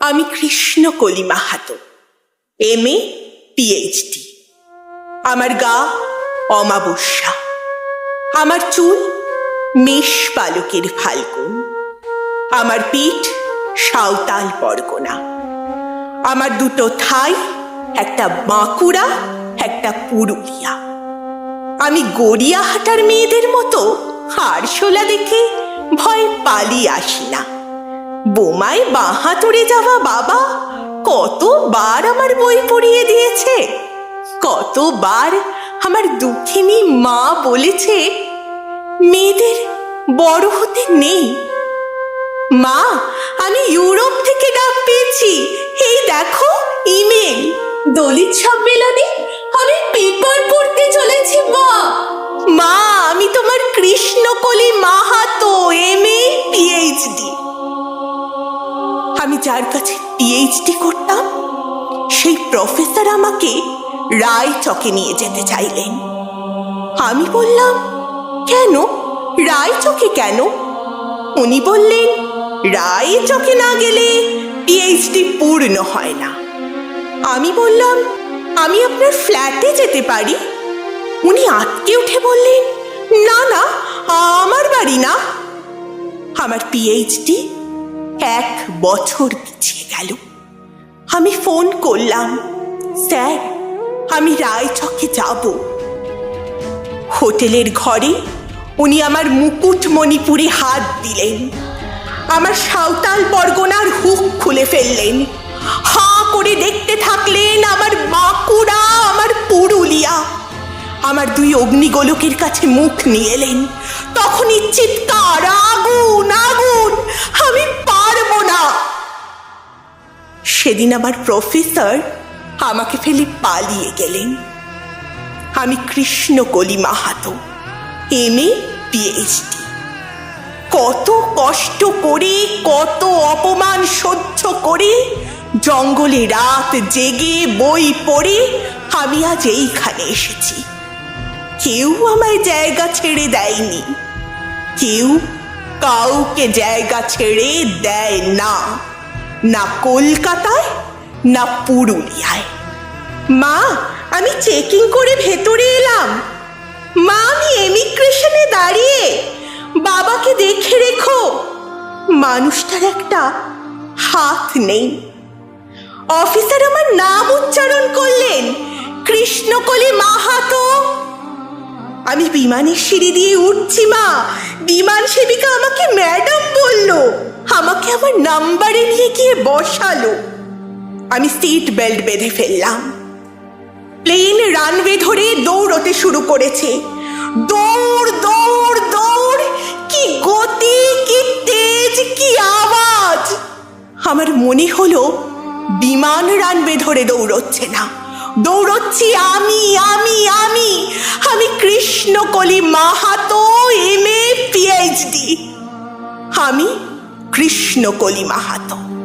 আমি কৃষ্ণ কলি Mahato M A PhD আমার গা অমাবস্যা, আমার চুল মেষ পালকের ফাল্গুন, আমার পিঠ সাঁওতাল পরগনা, আমার দুটো থাই, একটা বাঁকুড়া, একটা পুরুলিয়া। আমি গড়িয়াহাটার মেয়েদের মতো হারশোলা দেখে ভয় পালিয়ে আসি না। বোমায় বাঁ হাতুড়ে যাওয়া বাবা কতবার আমার বই পড়িয়ে দিয়েছে? কতবার আমার দুঃখিনী মা বলেছে, মেয়েদের বড় হতে নেই। মা, আমি ইউরোপ থেকে ডাক পেয়েছি। এই দেখো, ইমেল। দলিত সম্মেলনে আমি পেপার পড়তে চলেছি, মা। মা যার কাছে পিএইচডি করতাম, সেই প্রফেসর আমাকে রায় চকে নিয়ে যেতে চাইলেন। আমি বললাম, কেন? রায় চকে কেন? উনি বললেন, রায় চকে না গেলে পিএইচডি পূর্ণ হয় না। আমি বললাম, আমি আপনার ফ্ল্যাটে যেতে পারি? উনি আটকে উঠে বললেন, না না, আমার বাড়ি না। আমার পিএইচডি এক বছর পিছিয়ে গেল। আমি ফোন করলাম, স্যার, আমি রায়চকে যাব। হোটেলের ঘরে উনি আমার মুকুট মণিপুরে হাত দিলেন। আমার সাঁওতাল পরগনার হুক খুলে ফেললেন। হা করে দেখতে থাকলেন আমার বাঁকুড়া, আমার পুরুলিয়া। আমার দুই অগ্নিগোলকের কাছে মুখ নিয়ে এলেন। তখনই চিৎকার সেদিন আমার প্রফেসর আমাকে ফেলে পালিয়ে গেলেন। আমি Krishnakali Mahato, M A PhD কত কষ্ট করে, কত অপমান সহ্য করে, জঙ্গলে রাত জেগে বই পড়ে আমি আজ এইখানে এসেছি। কেউ আমায় জায়গা ছেড়ে দেয়নি, কেউ কাউকে জায়গা ছেড়ে দেয় না। না কলকাতায়, না পুরুলিয়ায়। মা, আমি চেকিং করে ভেতরে এলাম। মা, আমি এমিগ্রেশনে দাঁড়িয়ে বাবাকে দেখে রেখো। মানুষটার একটা হাত নেই। অফিসার আমার নাম উচ্চারণ করলেন, কৃষ্ণকলি মাহাতো। আমি বিমানের সিঁড়ি দিয়ে উঠছি মা। বিমান সেবিকা আমাকে আমার নাম্বারে নিয়ে গিয়ে বসালো। আমি সিট বেল্ট বেঁধে ফেললাম। প্লেন রানওয়ে ধরে দৌড়তে শুরু করেছে। দৌড় দৌড় দৌড়, কি গতি, কি তেজ, কি আওয়াজ! আমার মনে হলো বিমান রানওয়ে ধরে দৌড়চ্ছে না। দৌড়চ্ছি আমি আমি আমি। আমি Krishnakali Mahato M A PhD আমি কৃষ্ণকলি মাহাতো।